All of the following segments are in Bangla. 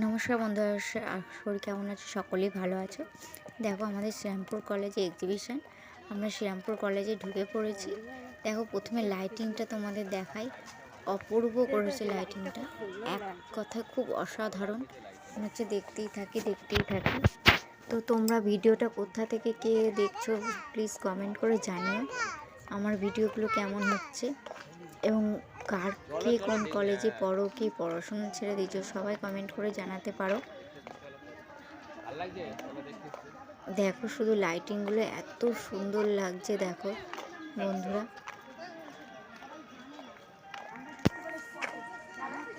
নমস্কার বন্ধুরা শরীর কেমন আছে? সকলেই ভালো আছো। দেখো আমাদের শ্রীরামপুর কলেজে এক্সিবিশন আমরা শ্রীরামপুর কলেজে ঢুকে পড়েছি। দেখো প্রথমে লাইটিংটা তোমাদের দেখাই। অপূর্ব করেছে লাইটিংটা এক কথায় খুব অসাধারণ। মনে হচ্ছে দেখতেই থাকি দেখতেই থাকি। তো তোমরা ভিডিওটা কোথা থেকে কে দেখছ প্লিজ কমেন্ট করে জানিও। আমার ভিডিওগুলো কেমন হচ্ছে? এবং কার কে কোন কলেজে পড়ো, কি পড়াশোনা ছেড়ে দিচ্ছ সবাই কমেন্ট করে জানাতে পারো। দেখো শুধু লাইটিংগুলো এত সুন্দর লাগছে, দেখো বন্ধুরা।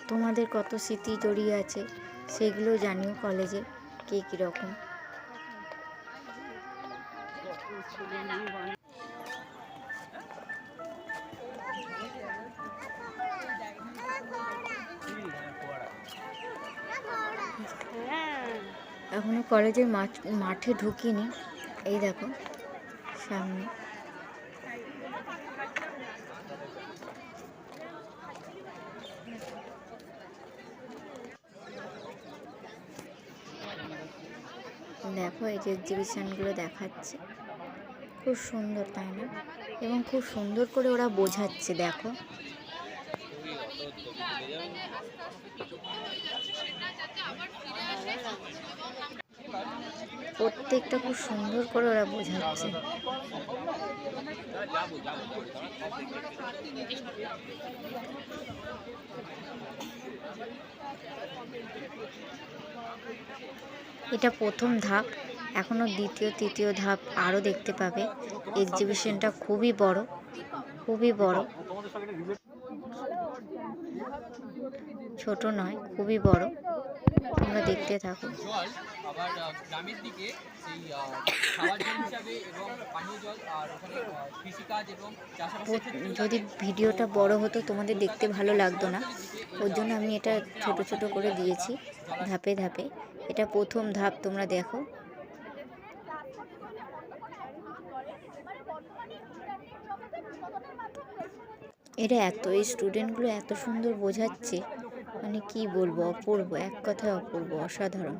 তোমাদের কত স্মৃতি জড়িয়ে আছে, সেগুলো জানিও কলেজে কে কীরকম। এখনও কলেজের মাঠ মাঠে ঢুকিনি এই দেখো সামনে দেখো এই যে এক্সিবিশনগুলো দেখাচ্ছে খুব সুন্দর তাই না এবং খুব সুন্দর করে ওরা বোঝাচ্ছে দেখো প্রত্যেকটা খুব সুন্দর করে ওরা বোঝাচ্ছে। এটা প্রথম ধাপ, এখনও দ্বিতীয়, তৃতীয় ধাপ আরও দেখতে পাবে। এক্সিবিশনটা খুবই বড় খুবই বড়। ছোট নয়, খুবই বড়। তোমরা দেখতে থাকো। জল আবার গ্রামের দিকে সেই আহ, জল হিসাবে এবং পানীয় জল আর ওখানে কৃষিকাজ এবং যদি ভিডিওটা বড় হতো তোমাদের দেখতে ভালো লাগতো না। ওর জন্য আমি এটা ছোট ছোট করে দিয়েছি ধাপে ধাপে। এটা প্রথম ধাপ তোমরা দেখো। এটা এত এই স্টুডেন্টগুলো এত সুন্দর বোঝাচ্ছে। মানে কি বলব, অপূর্ব, এক কথায় অপূর্ব, অসাধারণ।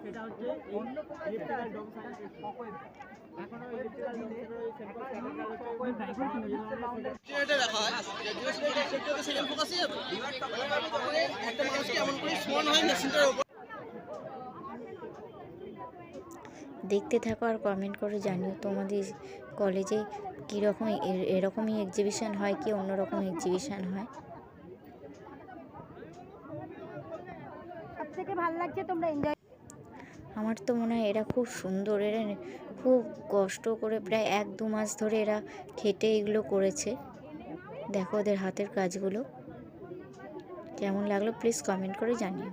দেখতে থাকো আর কমেন্ট করে জানিও তোমাদের কলেজে কীরকম এরকমই এক্সিবিশন হয় কি অন্যরকম এক্সিবিশন হয়? থেকে ভালো লাগছে, তোমরা এনজয় আমার তো মনে হয় এরা খুব সুন্দর, এরা খুব কষ্ট করে প্রায় এক দু মাস ধরে এরা খেটে এগুলো করেছে। দেখো ওদের হাতের কাজগুলো। কেমন লাগল প্লিজ কমেন্ট করে জানিও।